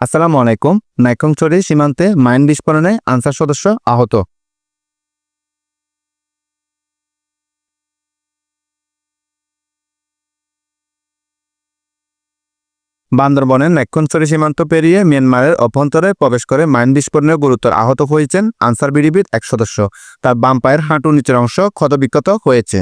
আসসালামু আলাইকুম। নাইকংছড়ি সীমান্তে মাইন বিস্ফোরণে আনসার সদস্য আহত। বান্দরবনের নাইকংছড়ি সীমান্ত পেরিয়ে মিয়ানমারের অভ্যন্তরে প্রবেশ করে মাইন বিস্ফোরণে গুরুতর আহত হয়েছেন আনসার বিডিবির এক সদস্য। তার বাম পায়ের হাঁটু নিচের অংশ ক্ষতবিক্ষত হয়েছে।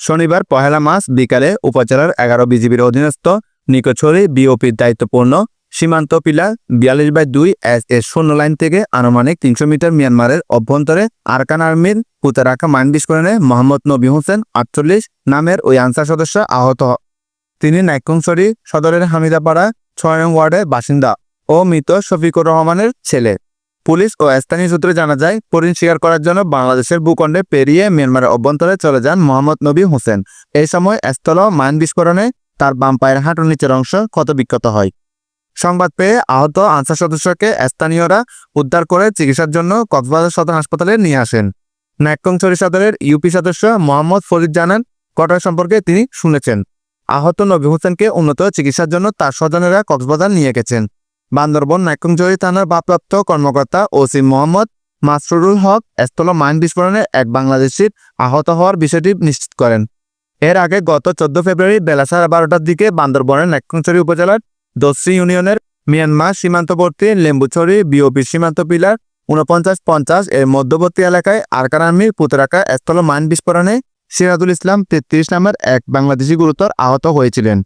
শনিবার পহেলা মাস বিকালে উপজেলার এগারো বিজিবির অধীনস্থ নিকোছড়ি বিওপির দায়িত্বপূর্ণ সীমান্ত পিলার বিয়াল্লিশ বাই দুই এস এর শূন্য লাইন থেকে আনুমানিক তিনশো মিটার মিয়ানমারের অভ্যন্তরে আরকান আর্মির পুঁতে রাখা মাইন বিস্ফোরণে মোহাম্মদ নবী হোসেন আটচল্লিশ নামের ওই আনসার সদস্য আহত তিনি নাইকংসরি সদরের হামিদাপাড়া ছয় ওয়ার্ডের বাসিন্দা ও মৃত শফিকুর রহমানের ছেলে। পুলিশ ও স্থানীয় সূত্রে জানা যায় পরিণ স্বীকার করার জন্য বাংলাদেশের ভূখণ্ডে পেরিয়ে মিয়ানমারের অভ্যন্তরে চলে যান মোহাম্মদ নবী হোসেন। এই সময় স্থল মাইন বিস্ফোরণে তার বাম পায়ের হাঁটুর নিচের অংশ ক্ষতবিক্ষত হয়। সংবাদ পেয়ে আহত আনসার সদস্যকে স্থানীয়রা উদ্ধার করে চিকিৎসার জন্য কক্সবাজার সদর হাসপাতালে নিয়ে আসেন। নায়কংছড়ি সদরের ইউপি সদস্য মোহাম্মদ ফরিদ জানান, ঘটনা সম্পর্কে তিনি শুনেছেন। আহত নবী হোসেনকে উন্নত চিকিৎসার জন্য তার স্বজনেরা কক্সবাজার নিয়ে গেছেন। বান্দরবন নায়কংছড়ি থানার ভারপ্রাপ্ত কর্মকর্তা ওসি মোহাম্মদ মাসরুরুল হক স্থল মাইন বিস্ফোরণে এক বাংলাদেশির আহত হওয়ার বিষয়টি নিশ্চিত করেন। এর আগে গত চোদ্দ ফেব্রুয়ারি বেলা সাড়ে বারোটার দিকে বান্দরবনের নায়কংছড়ি উপজেলার দশ্রী ইউনিয়নের মিয়ানমার সীমান্তবর্তী লেম্বুছড়ি বিওপি সীমান্ত পিলার উনপঞ্চাশ পঞ্চাশ এর মধ্যবর্তী এলাকায় আরকান আর্মির পুতরাকা স্থল মান বিস্ফোরণে সিরাজুল ইসলাম তেত্রিশ নামের এক বাংলাদেশি গুরুতর আহত হয়েছিলেন।